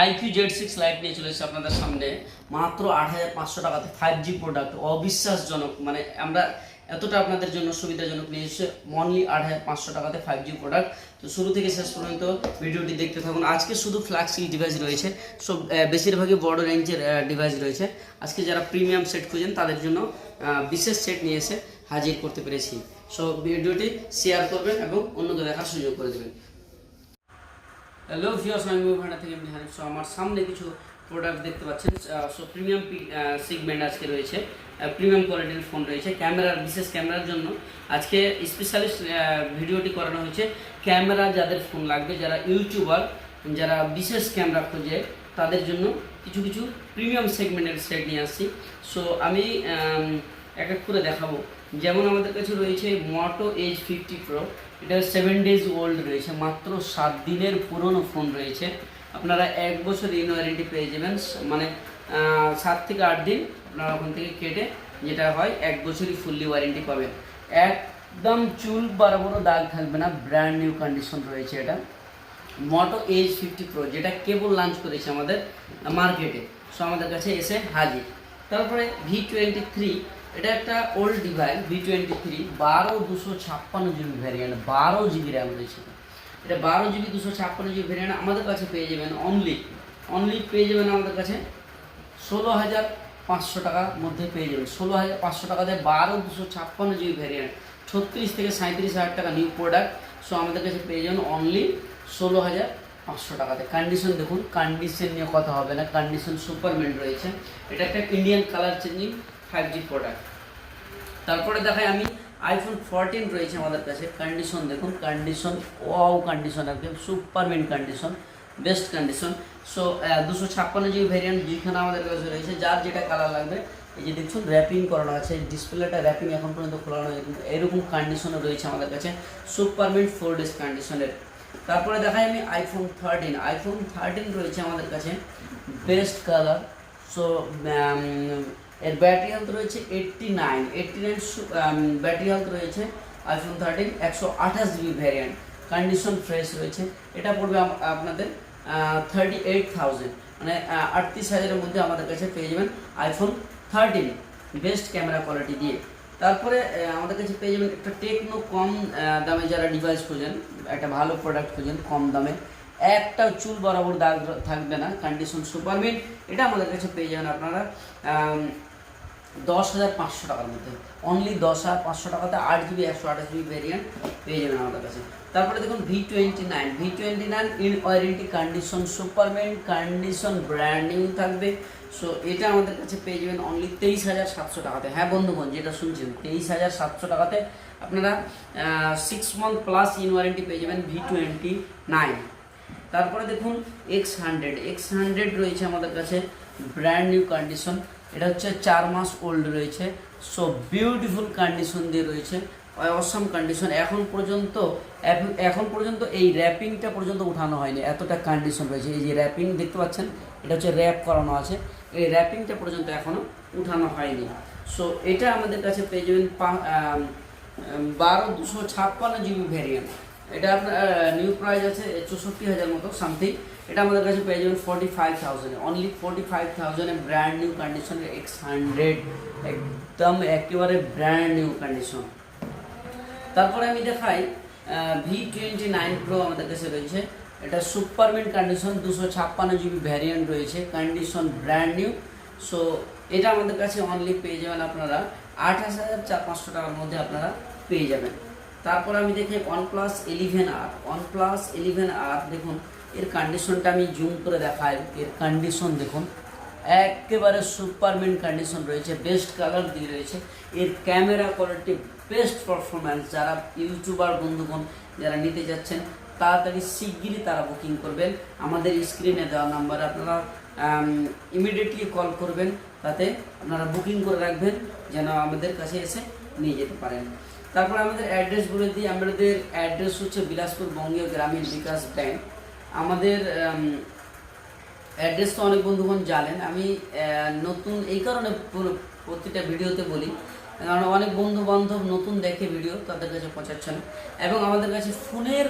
IQ Z six light নিয়ে চলে এসেছে আপনাদের সামনে। মাত্র আট হাজার পাঁচশো টাকাতে ফাইভ জি প্রোডাক্ট অবিশ্বাসজনক। মানে আমরা এতটা আপনাদের জন্য সুবিধাজনক নিয়ে এসেছে মনলি আট হাজার পাঁচশো টাকাতে ফাইভ জি প্রোডাক্ট তো শুরু থেকে শেষ পর্যন্ত ভিডিওটি দেখতে থাকুন। আজকে শুধু ফ্ল্যাক্সি ডিভাইস রয়েছে, সব বেশিরভাগই বড় রেঞ্জের ডিভাইস রয়েছে। আজকে যারা প্রিমিয়াম সেট খুঁজেন, তাদের জন্য বিশেষ সেট নিয়ে এসে হাজির করতে পেরেছি। সো ভিডিওটি শেয়ার করবেন এবং অন্যদের দেখার সুযোগ করে দেবেন। হ্যালো ভিউয়ার্স আমি ভাড়া থেকে এমনি হানিফ আমার সামনে কিছু প্রোডাক্ট দেখতে পাচ্ছেন। সো প্রিমিয়াম সিগমেন্ট আজকে রয়েছে। প্রিমিয়াম কোয়ালিটির ফোন রয়েছে। ক্যামেরার বিশেষ ক্যামেরার জন্য আজকে স্পেশালিস্ট ভিডিওটি করানো হয়েছে। ক্যামেরা যাদের ফোন লাগবে যারা ইউটিউবার যারা বিশেষ ক্যামেরা খোঁজে তাদের জন্য কিছু কিছু প্রিমিয়াম সেগমেন্টের সেট নিয়ে আসছি। সো আমি আম, এক এক করে দেখাবো। যেমন আমাদের কাছে রয়েছে মটো এইচ ফিফটি প্রো এটা সেভেন ডেজ ওল্ড রয়েছে, মাত্র সাত দিনের পুরনো ফোন রয়েছে। আপনারা এক বছর ইন ওয়ারেন্টি পেয়ে যাবেন। মানে সাত থেকে আট দিন আপনারা ওখান থেকে কেটে যেটা হয়, এক বছরই ফুললি ওয়ারেন্টি পাবেন। একদম চুল বরাবরও দাগ থাকবে না ব্র্যান্ড নিউ কন্ডিশন রয়েছে এটা। মটো এইচ ফিফটি প্রো যেটা কেবল লঞ্চ করেছে আমাদের মার্কেটে সো আমাদের কাছে এসে হাজির। তারপরে ভি টোয়েন্টি থ্রি এটা একটা old device V twenty three বারো দুশো ছাপ্পান্ন জিবি ভ্যারিয়েন্ট বারো জিবি র্যাম রয়েছে। এটা বারো জিবি দুশো ছাপ্পান্ন জিবি ভ্যারিয়েন্ট আমাদের কাছে পেয়ে যাবেন অনলি অনলি পেয়ে যাবেন আমাদের কাছে ষোলো হাজার পাঁচশো টাকার মধ্যে পেয়ে যাবেন। ষোলো হাজার পাঁচশো টাকাতে বারো দুশো ছাপ্পান্ন জিবি ভ্যারিয়েন্ট ছত্রিশ থেকে সাঁত্রিশ হাজার টাকা নিউ প্রোডাক্ট সো আমাদের কাছে পেয়ে যাবেন অনলি ষোলো হাজার পাঁচশো টাকাতে কন্ডিশন দেখুন কন্ডিশন নিয়ে কথা হবে না কন্ডিশন সুপারমেন্ট রয়েছে। এটা একটা Indian colour changing five G product তারপরে দেখাই আমি আইফোন ফোরটিন রয়েছে আমাদের কাছে। কন্ডিশন দেখুন কন্ডিশন ওয়াও কন্ডিশন একদম super mint condition best condition so দুশো ছাপ্পান্ন জিবি ভ্যারিয়েন্ট দুইখানে আমাদের কাছে রয়েছে। যার যেটা কালার লাগবে, এই যে দেখুন র্যাপিং করানো আছে। ডিসপ্লেটা র্যাপিং এখন পর্যন্ত খোলানো এরকম কন্ডিশনে রয়েছে আমাদের কাছে। সুপারমেন্ট ফোর ডেজ কন্ডিশনের তারপরে দেখাই আমি আইফোন থার্টিন আইফোন থার্টিন রয়েছে আমাদের কাছে বেস্ট কালার সো এর ব্যাটারি হেলথ রয়েছে eighty nine eighty nine battery health রয়েছে আইফোন থার্টিন একশো আঠাশ জিবি ভ্যারিয়েন্ট কন্ডিশন ফ্রেশ রয়েছে। এটা পড়বে আপনাদের থার্টি এইট থাউজেন্ড মানে আটত্রিশ হাজারের মধ্যে আমাদের কাছে পেয়ে যাবেন iPhone thirteen best camera quality দিয়ে। তারপরে আমাদের কাছে পেয়ে যাবেন একটা টেকনো কম দামে যারা ডিভাইস খোঁজেন, একটা ভালো প্রোডাক্ট খোঁজেন কম দামে। একটা চুল বরাবর দাগ থাকবে না কন্ডিশন সুপারমিন এটা আমাদের কাছে পেয়ে যাবেন আপনারা দশ হাজার পাঁচশো টাকার মধ্যে। অনলি দশ হাজার পাঁচশো টাকাতে আট জিবি একশো আঠাশ জিবি ভেরিয়েন্ট পেয়ে যাবেন আমাদের কাছে। তারপরে দেখুন V twenty nine V twenty nine in warranty condition super mint condition brand থাকবে। সো এটা আমাদের কাছে পেয়ে যাবেন অনলি তেইশ হাজার সাতশো টাকাতে। হ্যাঁ বন্ধুগণ, যেটা শুনছেন, তেইশ হাজার সাতশো টাকাতে আপনারা six month plus in warranty পেয়ে যাবেন ভি টোয়েন্টি নাইন তারপরে দেখুন এক্স হান্ড্রেড এক্স হান্ড্রেড রয়েছে আমাদের কাছে ব্র্যান্ড নিউ কন্ডিশন এটা হচ্ছে চার মাস ওল্ড রয়েছে। সো বিউটিফুল কন্ডিশন দিয়ে রয়েছে। অসম কন্ডিশন এখন পর্যন্ত এখন- পর্যন্ত এই র্যাপিংটা পর্যন্ত উঠানো হয়নি। এতটা কন্ডিশন রয়েছে। এই যে র্যাপিং দেখতে পাচ্ছেন, এটা হচ্ছে র্যাপ করানো আছে। এই র্যাপিংটা পর্যন্ত এখনও উঠানো হয়নি। সো এটা আমাদের কাছে পেয়ে যাবেন বারো দুশো ছাপ্পান্ন জিবি ভ্যারিয়েন্ট এটা আপনার নিউ প্রাইস আছে চৌষট্টি হাজার মতো সামথিং এটা আমাদের কাছে পেয়ে যাবেন ফোর্টি ফাইভ থাউজেন্ডে অনলি ফোর্টি ফাইভ থাউজেন্ডে ব্র্যান্ড নিউ কন্ডিশনের এক্স হান্ড্রেড একদম একেবারে ব্র্যান্ড নিউ কন্ডিশন তারপরে আমি দেখাই ভি টোয়েন্টি নাইন প্রো আমাদের কাছে রয়েছে। এটা সুপারমেন্ট কন্ডিশন দুশো ছাপ্পান্ন জিবি ভ্যারিয়েন্ট রয়েছে কন্ডিশন ব্র্যান্ড নিউ সো এটা আমাদের কাছে অনলি পেয়ে যাবেন আপনারা। আঠাশ হাজার চার পাঁচশো টাকার মধ্যে আপনারা পেয়ে যাবেন। তারপর আমি দেখি ওয়ানপ্লাস ইলেভেন আর ওয়ানপ্লাস ইলেভেন আর দেখুন, এর কন্ডিশনটা আমি জুম করে দেখাই, এর কন্ডিশন দেখুন, একেবারে সুপারমেন্ট কন্ডিশন রয়েছে বেস্ট কালার দিয়ে রয়েছে, এর ক্যামেরা কোয়ালিটি বেস্ট পারফরম্যান্স যারা ইউটিউবার বন্ধুগণ, যারা নিতে যাচ্ছেন, তাড়াতাড়ি শিগগিরই তারা বুকিং করবেন, আমাদের স্ক্রিনে দেওয়া নাম্বারে আপনারা ইমিডিয়েটলি কল করবেন, তাতে আপনারা বুকিং করে রাখবেন, যেন আমাদের কাছে এসে নিয়ে যেতে পারেন। তারপর আমাদের অ্যাড্রেস বলে দিই, আমাদের অ্যাড্রেস হচ্ছে বিলাসপুর বঙ্গীয় গ্রামীণ বিকাশ ব্যাংক। আমাদের অ্যাড্রেস তো অনেক বন্ধুগণ জানেন। আমি নতুন এই কারণে প্রতিটা ভিডিওতে বলি, কারণ অনেক বন্ধু বান্ধব নতুন দেখে ভিডিও তাদের কাছে পৌঁছাচ্ছে এবং আমাদের কাছে ফোনের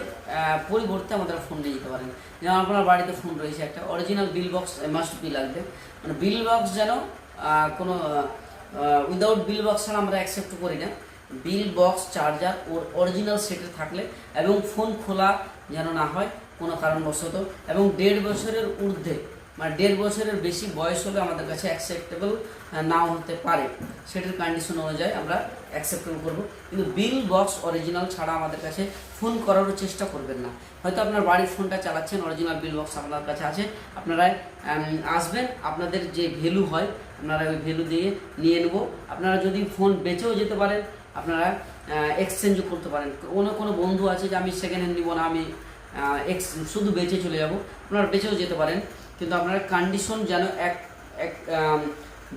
পরিবর্তে আমাদের ফোন নিয়ে যেতে পারেন। যেমন আপনার বাড়িতে ফোন রয়েছে একটা original bill box must be লাগবে। মানে বিল বক্স যেন কোনো উইদাউট বিল বক্স ছাড়া আমরা অ্যাকসেপ্ট করি না। বিল বক্স, চার্জার ওর অরিজিনাল সেটে থাকলে এবং ফোন খোলা যেন না হয় কোনো কারণবশত এবং দেড় বছরের ঊর্ধ্বে মানে দেড় বছরের বেশি বয়স হলে আমাদের কাছে অ্যাকসেপ্টেবল নাও হতে পারে। সেটার কন্ডিশন অনুযায়ী আমরা অ্যাকসেপ্টেবল করব। কিন্তু বিল বক্স অরিজিনাল ছাড়া আমাদের কাছে ফোন করারও চেষ্টা করবেন না। হয়তো আপনার বাড়ির ফোনটা চালাচ্ছেন, অরিজিনাল বিল বক্স আপনার কাছে আছে, আপনারা আসবেন, আপনাদের যে ভ্যালু হয়, আপনারা ওই ভ্যালু দিয়ে নিয়ে নেব। আপনারা যদি ফোন বেচেও যেতে পারেন আপনারা এক্সচেঞ্জও করতে পারেন। কোনো কোনো বন্ধু আছে যে আমি সেকেন্ড হ্যান্ড নিব না, আমি এক্স শুধু বেঁচে চলে যাব। আপনারা বেঁচেও যেতে পারেন, কিন্তু আপনার কন্ডিশন যেন এক এক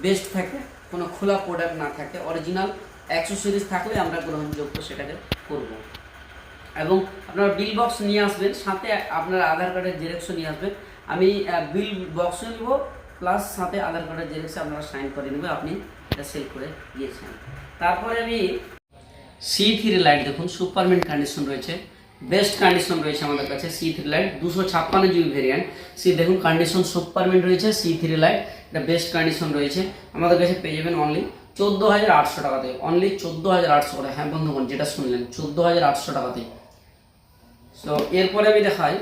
বেস্ট থাকে, কোনো খোলা প্রোডাক্ট না থাকে অরিজিনাল অ্যাক্সেসরিজ থাকলে আমরা গ্রহণযোগ্য সেটাকে করব। এবং আপনারা বিল বক্স নিয়ে আসবেন, সাথে আপনার আধার কার্ডের জেরক্সও নিয়ে আসবেন। আমি বিল বক্সও নিব প্লাস সাথে আধার কার্ডের জেরক্সে আপনারা সাইন করে নেবে, আপনি এটা সেল করে দিয়েছেন। তারপরে আমি সি থ্রি লাইট দেখুন সুপারমেন্ট কন্ডিশন রয়েছে। বেস্ট কন্ডিশন রয়েছে আমাদের কাছে সি থ্রি লাইট দুশো ছাপ্পান্ন জিবি ভেরিয়েন্ট সি দেখুন কন্ডিশন সুপারমেন্ট রয়েছে সি থ্রি লাইট এটা বেস্ট কন্ডিশন রয়েছে। আমাদের কাছে পেয়ে যাবেন অনলি চোদ্দ হাজার আটশো টাকাতে অনলি চোদ্দ হাজার আটশো টাকা হ্যাঁ বন্ধুগণ যেটা শুনলেন, চোদ্দ হাজার আটশো টাকাতে। তো এরপরে আমি দেখাই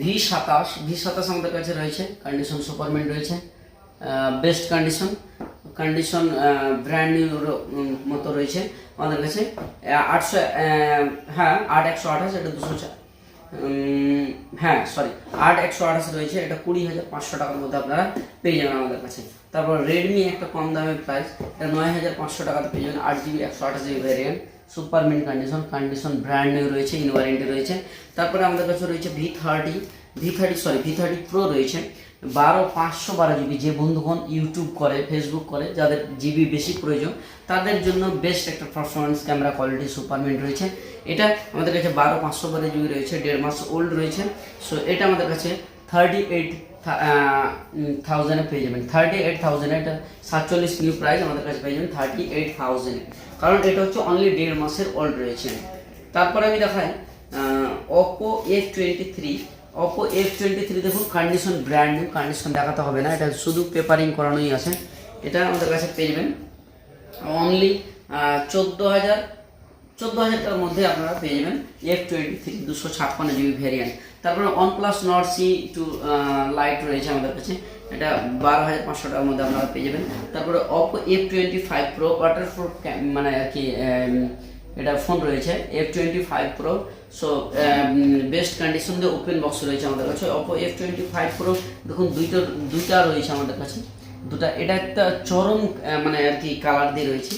ভি সাতাশ ভি সাতাশ আমাদের কাছে রয়েছে কন্ডিশন সুপারমেন্ট রয়েছে। Best condition condition brand new মতো রয়েছে আমাদের কাছে। আটশো হ্যাঁ আট একশো আঠাশ, এটা দুশো হ্যাঁ সরি আট একশো আঠাশ রয়েছে, এটা কুড়ি হাজার পাঁচশো টাকার মধ্যে আপনারা পেয়ে যাবেন আমাদের কাছে। তারপর রেডমি একটা কম দামের প্রাইস এটা নয় হাজার পাঁচশো টাকাতে পেয়ে যাবেন, আট জিবি, একশো আঠাশ GB variant super mint condition condition brand new রয়েছে ইন ওয়ারেন্টি রয়েছে। তারপরে আমাদের কাছে রয়েছে V thirty V thirty sorry V thirty pro রয়েছে। বারো, পাঁচশো বারো জিবি যে বন্ধুগণ ইউটিউব করে ফেসবুক করে, যাদের জিবি বেশি প্রয়োজন, তাদের জন্য বেস্ট একটা পারফরমেন্স ক্যামেরা কোয়ালিটি সুপারমেন্ট রয়েছে। এটা আমাদের কাছে বারো, পাঁচশো বারো জিবি রয়েছে, দেড় মাস ওল্ড রয়েছে। সো এটা আমাদের কাছে থার্টি এইট থাউজেন্ডে পেয়ে যাবেন। থার্টি এইট থাউজেন্ড এটা সাতচল্লিশ নিউ প্রাইস আমাদের কাছে পেয়ে যাবেন থার্টি এইট থাউজেন্ড কারণ এটা হচ্ছে অনলি দেড় মাসের ওল্ড রয়েছে। তারপরে আমি দেখাই Oppo F twenty three Oppo F twenty three দেখুন কন্ডিশন ব্র্যান্ড নিউ কন্ডিশন দেখাতে হবে না, এটা শুধু পেপারিং করানোই আছে। এটা আমাদের কাছে পেয়ে যাবেন। অনলি চোদ্দ হাজার চোদ্দ হাজার টাকার মধ্যে আপনারা পেয়ে যাবেন এফ টোয়েন্টি থ্রি দুশো ছাপ্পান্ন জিবি ভ্যারিয়েন্ট তারপরে one plus Nord C two lite রয়েছে আমাদের কাছে। এটা বারো হাজার পাঁচশো টাকার মধ্যে আপনারা পেয়ে যাবেন। তারপরে Oppo F twenty five pro waterproof মানে আর কি এটা ফোন রয়েছে F twenty five pro so best condition দিয়ে ওপেন বক্স রয়েছে আমাদের কাছে। Oppo F twenty five pro দেখুন, দুইটা দুইটা রয়েছে আমাদের কাছে। দুটা, এটা একটা চরম মানে আর কি কালার দিয়ে রয়েছে।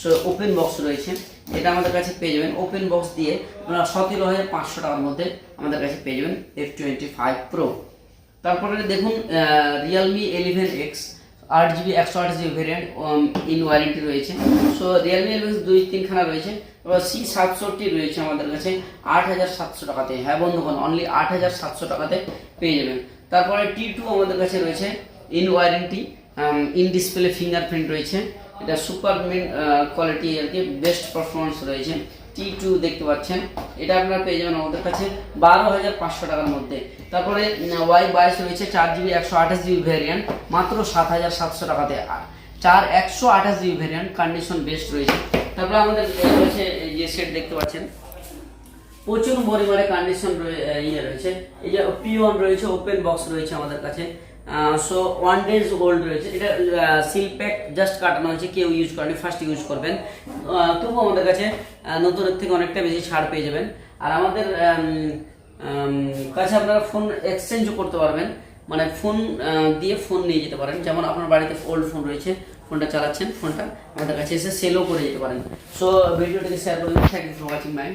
সো ওপেন বক্স রয়েছে। এটা আমাদের কাছে পেয়ে যাবেন। ওপেন বক্স দিয়ে আপনারা সতেরো হাজার পাঁচশো টাকার মধ্যে আমাদের কাছে পেয়ে যাবেন এফ টোয়েন্টি ফাইভ প্রো তারপরে দেখুন রিয়েলমি এলিভেন এক্স আট জিবি একশো আট জিবি ভেরিয়েন্ট ইন ওয়ারেন্টি রয়েছে। সো রিয়েলমি এলিভেন দুই তিনখানা রয়েছে। এবার সি সাতষট্টি রয়েছে আমাদের কাছে, আট হাজার সাতশো টাকাতে। হ্যাঁ বন্ধুগণ অনলি আট হাজার সাতশো টাকাতে পেয়ে যাবেন। তারপরে টি টু আমাদের কাছে রয়েছে in warranty in display fingerprint রয়েছে। এটা সুপার কোয়ালিটি আর কি বেস্ট পারফরমেন্স রয়েছে। টি টু দেখতে পাচ্ছেন, এটা আপনারা পেয়ে যাবেন আমাদের কাছে বারো হাজার পাঁচশো টাকার মধ্যে। তারপরে ওয়াই বাইশ রয়েছে, চার জিবি একশো আঠাশ জিবি ভ্যারিয়েন্ট মাত্র সাত হাজার সাতশো টাকাতে। চার একশো আঠাশ জিবি ভ্যারিয়েন্ট কন্ডিশন বেস্ট রয়েছে। তারপরে আমাদের রয়েছে যে সেট দেখতে পাচ্ছেন। প্রচুর পরিমাণে কন্ডিশন ইয়ে রয়েছে। এই যে পিওন রয়েছে ওপেন বক্স রয়েছে আমাদের কাছে। সো ওয়ান ডেজ ওল্ড রয়েছে। এটা সিল প্যাক জাস্ট কাটানো হয়েছে। কেউ ইউজ করেনি ফার্স্ট ইউজ করবেন। তবুও আমাদের কাছে নতুনের থেকে অনেকটা বেশি ছাড় পেয়ে যাবেন। আর আমাদের আম, আম, কাছে আপনারা ফোন এক্সচেঞ্জও করতে পারবেন। মানে ফোন দিয়ে ফোন নিয়ে যেতে পারেন। যেমন আপনার বাড়িতে ওল্ড ফোন রয়েছে ফোনটা চালাচ্ছেন ফোনটা আমাদের কাছে এসে সেলও করে যেতে পারেন। সো ভিডিওটাকে শেয়ার করে thank you for watching my